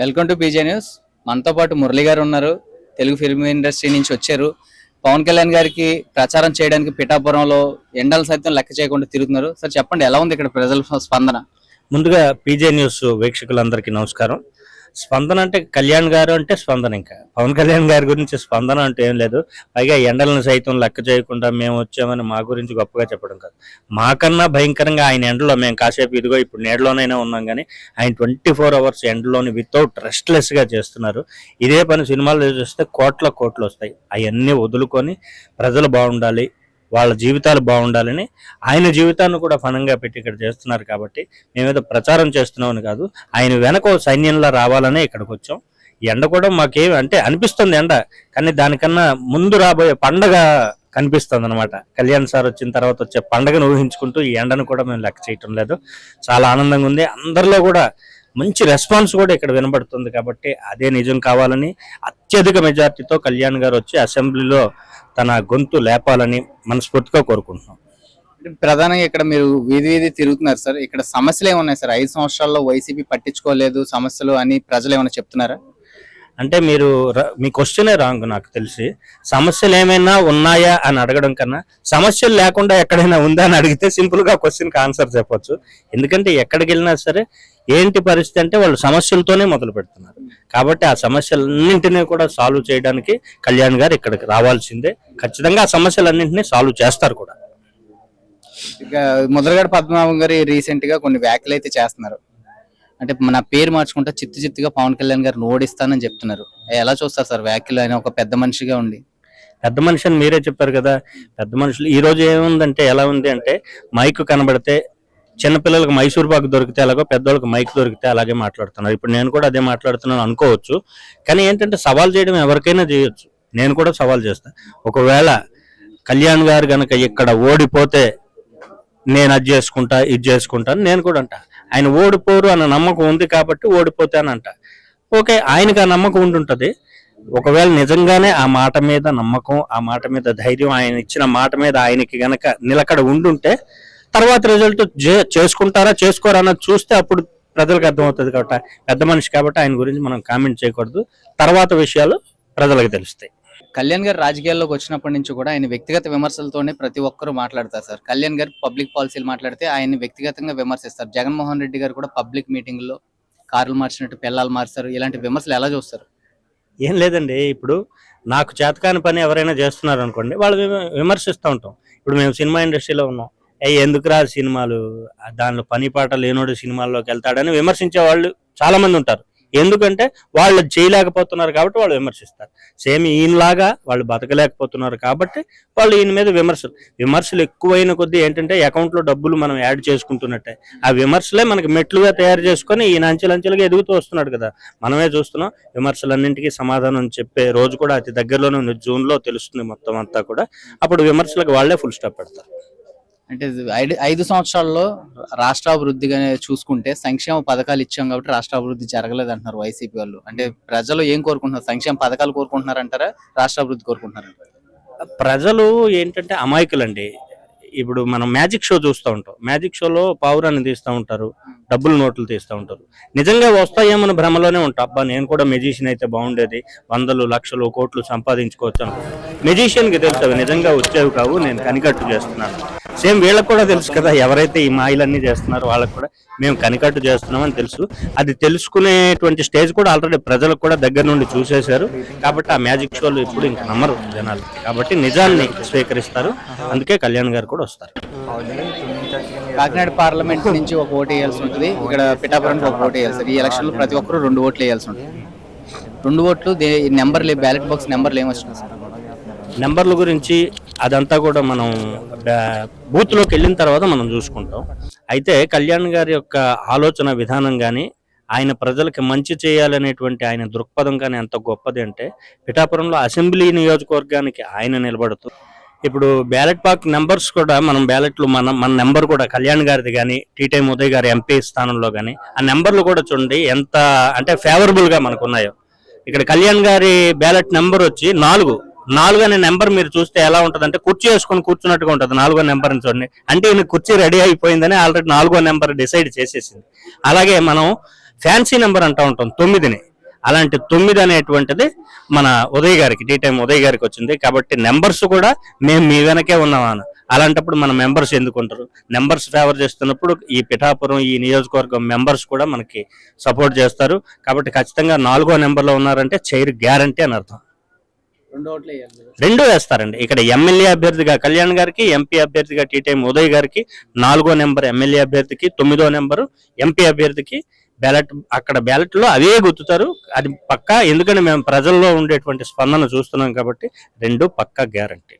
Welcome to బీజే news. మనతో పాటు మురళి గారు ఉన్నారు. తెలుగు ఫిల్మ్ ఇండస్ట్రీ నుంచి వచ్చారు. పవన్ కళ్యాణ్ గారికి ప్రచారం చేయడానికి పిఠాపురంలో ఎండలు సైతం లెక్క చేయకుండా తిరుగుతున్నారు. సార్ చెప్పండి ఎలా ఉంది ఇక్కడ ప్రజల స్పందన? ముందుగా పీజే న్యూస్ వీక్షకులందరికీ నమస్కారం. స్పందన అంటే కళ్యాణ్ గారు అంటే స్పందన ఇంకా. పవన్ కళ్యాణ్ గారి గురించి స్పందన అంటే ఏం లేదు. పైగా ఎండలను సైతం లెక్క చేయకుండా మేము వచ్చామని మా గురించి గొప్పగా చెప్పడం కాదు. మాకన్నా భయంకరంగా ఆయన ఎండలో మేము కాసేపు ఇదిగో ఇప్పుడు నేడలోనైనా ఉన్నాం కానీ ఆయన ట్వంటీ ఫోర్ అవర్స్ ఎండలోని వితౌట్ రెస్ట్లెస్గా చేస్తున్నారు. ఇదే పని సినిమాలు చూస్తే కోట్ల కోట్లు వస్తాయి. అవన్నీ వదులుకొని ప్రజలు బాగుండాలి. వాళ్ళ జీవితాలు బాగుండాలని ఆయన జీవితాన్ని కూడా ఫనంగా పెట్టి ఇక్కడ చేస్తున్నారు కాబట్టి మేమేదో ప్రచారం చేస్తున్నామని కాదు ఆయన వెనక సైన్యంలా రావాలనే ఇక్కడికి వచ్చాం. ఎండ కూడా మాకేం అంటే అనిపిస్తుంది ఎండ కానీ దానికన్నా ముందు రాబోయే పండగ కనిపిస్తుంది అనమాట కళ్యాణ్ సార్ వచ్చిన తర్వాత వచ్చే పండగను ఊహించుకుంటూ ఈ ఎండను కూడా మేము లెక్క చేయటం లేదు. చాలా ఆనందంగా ఉంది. అందరిలో కూడా మంచి రెస్పాన్స్ కూడా ఇక్కడ వినబడుతుంది కాబట్టి అదే నిజం కావాలని అత్యధిక మెజార్టీతో కళ్యాణ్ గారు వచ్చి అసెంబ్లీలో తన గొంతు లేపాలని మనస్ఫూర్తిగా కోరుకుంటున్నాం. ప్రధానంగా ఇక్కడ మీరు వీధి వీధి తిరుగుతున్నారు సార్. ఇక్కడ సమస్యలు ఏమున్నాయి సార్? ఐదు సంవత్సరాల్లో వైసీపీ పట్టించుకోలేదు సమస్యలు అని ప్రజలు ఏమైనా చెప్తున్నారా? అంటే మీరు ర- మీ క్వశ్చనే రాంగ్ నాకు తెలిసి. సమస్యలు ఏమైనా ఉన్నాయా అని అడగడం కన్నా సమస్యలు లేకుండా ఎక్కడైనా ఉందా అని అడిగితే సింపుల్గా క్వశ్చన్కి ఆన్సర్ చెప్పొచ్చు. ఎందుకంటే ఎక్కడికి వెళ్ళినా సరే ఏంటి పరిస్థితి అంటే వాళ్ళు సమస్యలతోనే మొదలు పెడుతున్నారు. కాబట్టి ఆ సమస్యలన్నింటినీ కూడా సాల్వ్ చేయడానికి కళ్యాణ్ గారు ఇక్కడికి రావాల్సిందే. ఖచ్చితంగా ఆ సమస్యలన్నింటినీ సాల్వ్ చేస్తారు కూడా. ఇక ముద్రగడ పద్మనాభం గారు రీసెంట్గా కొన్ని వ్యాఖ్యలు అయితే చేస్తున్నారు. అంటే మన పేరు మార్చుకుంటా చిత్తు చిత్తుగా పవన్ కళ్యాణ్ గారిని ఓడిస్తానని చెప్తున్నారు. ఎలా చూస్తారు సార్? వ్యాఖ్యలు ఆయన ఒక పెద్ద మనిషిగా ఉండి. పెద్ద మనిషి అని మీరే చెప్పారు కదా. పెద్ద మనుషులు ఈ రోజు ఏముందంటే ఎలా ఉంది అంటే మైక్ కనబడితే చిన్నపిల్లలకు మైసూర్ పాకు దొరికితే అలాగో పెద్దోళ్ళకి మైక్ దొరికితే అలాగే మాట్లాడుతున్నారు. ఇప్పుడు నేను కూడా అదే మాట్లాడుతున్నాను అనుకోవచ్చు. కానీ ఏంటంటే సవాల్ చేయడం ఎవరికైనా చేయొచ్చు. నేను కూడా సవాల్ చేస్తా. ఒకవేళ కళ్యాణ్ గారు కనుక ఇక్కడ ఓడిపోతే నేను అది చేసుకుంటా ఇది చేసుకుంటాను నేను కూడా అంట. ఆయన ఓడిపోరు అన్న నమ్మకం ఉంది కాబట్టి ఓడిపోతానంట ఓకే ఆయనకి ఆ నమ్మకం ఉంటుంటుంది ఒకవేళ నిజంగానే ఆ మాట మీద నమ్మకం ఆ మాట మీద ధైర్యం ఆయన ఇచ్చిన మాట మీద ఆయనకి గనక నిలకడ ఉండుంటే తర్వాత రిజల్ట్ చేసుకుంటారా చేసుకోరా అన్నది చూస్తే అప్పుడు ప్రజలకు అర్థమవుతుంది కాబట్టి పెద్ద మనిషి కాబట్టి ఆయన గురించి మనం కామెంట్ చేయకూడదు. తర్వాత విషయాలు ప్రజలకు తెలుస్తాయి. కళ్యాణ్ గారు రాజకీయాల్లోకి వచ్చినప్పటి నుంచి కూడా ఆయన వ్యక్తిగత విమర్శలతోనే ప్రతి ఒక్కరూ మాట్లాడతారు సార్. కళ్యాణ్ గారు పబ్లిక్ పాలసీలు మాట్లాడితే ఆయన వ్యక్తిగతంగా విమర్శిస్తారు. జగన్మోహన్ రెడ్డి గారు కూడా పబ్లిక్ మీటింగ్లో కార్లు మార్చినట్టు పిల్లలు మార్చారు. ఇలాంటి విమర్శలు ఎలా చూస్తారు? ఏం లేదండి. ఇప్పుడు నాకు చేతకాని పని ఎవరైనా చేస్తున్నారు అనుకోండి వాళ్ళు విమర్శిస్తూ ఉంటాం. ఇప్పుడు మేము సినిమా ఇండస్ట్రీలో ఉన్నాం. హై ఎందుకు రా సినిమాలు? దానిలో పని పాట లేనోడు సినిమాల్లోకి వెళ్తాడని విమర్శించే వాళ్ళు చాలామంది ఉంటారు. ఎందుకంటే వాళ్ళు చేయలేకపోతున్నారు కాబట్టి వాళ్ళు విమర్శిస్తారు. సేమ్ ఈయనలాగా వాళ్ళు బతకలేకపోతున్నారు కాబట్టి వాళ్ళు ఈయన మీద విమర్శలు. విమర్శలు ఎక్కువైన కొద్దీ ఏంటంటే అకౌంట్లో డబ్బులు మనం యాడ్ చేసుకుంటున్నట్టే. ఆ విమర్శలే మనకి మెట్లుగా తయారు చేసుకొని ఈయన అంచెలంచెలుగా ఎదుగుతూ వస్తున్నాడు కదా. మనమే చూస్తున్నాం విమర్శలన్నింటికీ సమాధానం చెప్పే రోజు కూడా అతి దగ్గరలోనే జూన్లో తెలుస్తుంది మొత్తం అంతా కూడా. అప్పుడు విమర్శలకు వాళ్ళే ఫుల్ స్టాప్ పెడతారు. అంటే ఐదు ఐదు సంవత్సరాల్లో రాష్ట్రాభివృద్ధి చూసుకుంటే సంక్షేమ పథకాలు ఇచ్చాం కాబట్టి రాష్ట్రాభివృద్ధి జరగలేదు అంటున్నారు వైసీపీ వాళ్ళు. అంటే ప్రజలు ఏం కోరుకుంటున్నారు? సంక్షేమ పథకాలు కోరుకుంటున్నారు అంటారా రాష్ట్రాభివృద్ధి కోరుకుంటున్నారు ప్రజలు ఏంటంటే అమాయకులండి. ఇప్పుడు మనం మ్యాజిక్ షో చూస్తూ ఉంటాం. మ్యాజిక్ షోలో పావురాన్ని తీస్తూ ఉంటారు డబ్బులు నోట్లు తీస్తూ ఉంటారు. నిజంగా వస్తాయేమని భ్రమలోనే ఉంటాం. అబ్బా నేను కూడా మెజిషియన్ అయితే బాగుండేది. వందలు లక్షలు కోట్లు సంపాదించుకోవచ్చు అనుకుంటాను మెజిషియన్కి తెలుసు నిజంగా వచ్చేవి కావు. నేను కనికట్టు చేస్తున్నాను. సేమ్ వీళ్ళకి కూడా తెలుసు కదా ఎవరైతే ఈ మాయలన్నీ చేస్తున్నారో వాళ్ళకి కూడా మేము కనికట్టు చేస్తున్నామని తెలుసు. అది తెలుసుకునేటువంటి స్టేజ్ కూడా ఆల్రెడీ ప్రజలకు కూడా దగ్గర నుండి చూసేశారు. కాబట్టి ఆ మ్యాజిక్ షోలు ఇప్పుడు ఇంకా నమ్మరు జనాలు. కాబట్టి నిజాన్ని స్వీకరిస్తారు. అందుకే కళ్యాణ్ గారు కూడా వస్తారు. కాకినాడ పార్లమెంట్ నుంచి ఒక ఓటు వేయాల్సి ఉంటుంది. ఇక్కడ పిఠాపురానికి ఒక ఓటు వేయాలి సార్. ఈ ఎలక్షన్లో ప్రతి ఒక్కరు రెండు ఓట్లు వేయాల్సి ఉంటుంది. రెండు ఓట్లు నెంబర్లు బ్యాలెట్ బాక్స్ నెంబర్లు ఏమొచ్చినాయి సార్? నెంబర్ల గురించి అదంతా కూడా మనం బూత్లోకి వెళ్ళిన తర్వాత మనం చూసుకుంటాం. అయితే కళ్యాణ్ గారి యొక్క ఆలోచన విధానం కానీ ఆయన ప్రజలకి మంచి చేయాలనేటువంటి ఆయన దృక్పథం కానీ ఎంత గొప్పది అంటే పిఠాపురంలో అసెంబ్లీ నియోజకవర్గానికి ఆయన నిలబడుతూ ఇప్పుడు బ్యాలెట్ పాక్ నెంబర్స్ కూడా మనం బ్యాలెట్లు మన మన నెంబర్ కూడా కళ్యాణ్ గారిది కానీ టీటైమ్ ఉదయ్ గారి ఎంపీ స్థానంలో కానీ ఆ నెంబర్లు కూడా చూడండి ఎంత అంటే ఫేవరబుల్గా మనకు ఉన్నాయో ఇక్కడ కళ్యాణ్ గారి బ్యాలెట్ నెంబర్ వచ్చి నాలుగు. నాలుగు అనే నెంబర్ మీరు చూస్తే ఎలా ఉంటుంది అంటే కుర్చీ వేసుకొని కూర్చున్నట్టుగా ఉంటుంది నాలుగో నెంబర్ చూడండి. అంటే ఈయన కుర్చీ రెడీ అయిపోయిందని ఆల్రెడీ నాలుగో నెంబర్ డిసైడ్ చేసేసింది. అలాగే మనం ఫ్యాన్సీ నెంబర్ అంటూ ఉంటాం తొమ్మిదిని. అలాంటి తొమ్మిది అనేటువంటిది మన ఉదయ్ గారికి టీ టైం ఉదయ్ గారికి వచ్చింది. కాబట్టి నెంబర్స్ కూడా మేము మీ వెనకే ఉన్నామని అలాంటప్పుడు మన మెంబర్స్ ఎందుకుంటారు నెంబర్స్ ఫేవర్ చేస్తున్నప్పుడు ఈ పిఠాపురం ఈ నియోజకవర్గం మెంబర్స్ కూడా మనకి సపోర్ట్ చేస్తారు. కాబట్టి ఖచ్చితంగా నాలుగో నెంబర్లో ఉన్నారంటే చైర్ గ్యారంటీ అని అర్థం. రెండు వేస్తారండి. ఇక్కడ ఎమ్మెల్యే అభ్యర్థిగా కళ్యాణ్ గారికి ఎంపీ అభ్యర్థిగా టీ టైం ఉదయ్ గారికి నాలుగో నెంబర్ ఎమ్మెల్యే అభ్యర్థికి తొమ్మిదో నెంబరు ఎంపీ అభ్యర్థికి బ్యాలెట్ అక్కడ బ్యాలెట్లో అవే గుర్తుతారు. అది పక్కా. ఎందుకంటే మేము ప్రజల్లో ఉండేటువంటి స్పందన చూస్తున్నాం కాబట్టి రెండు పక్కా గ్యారంటీ.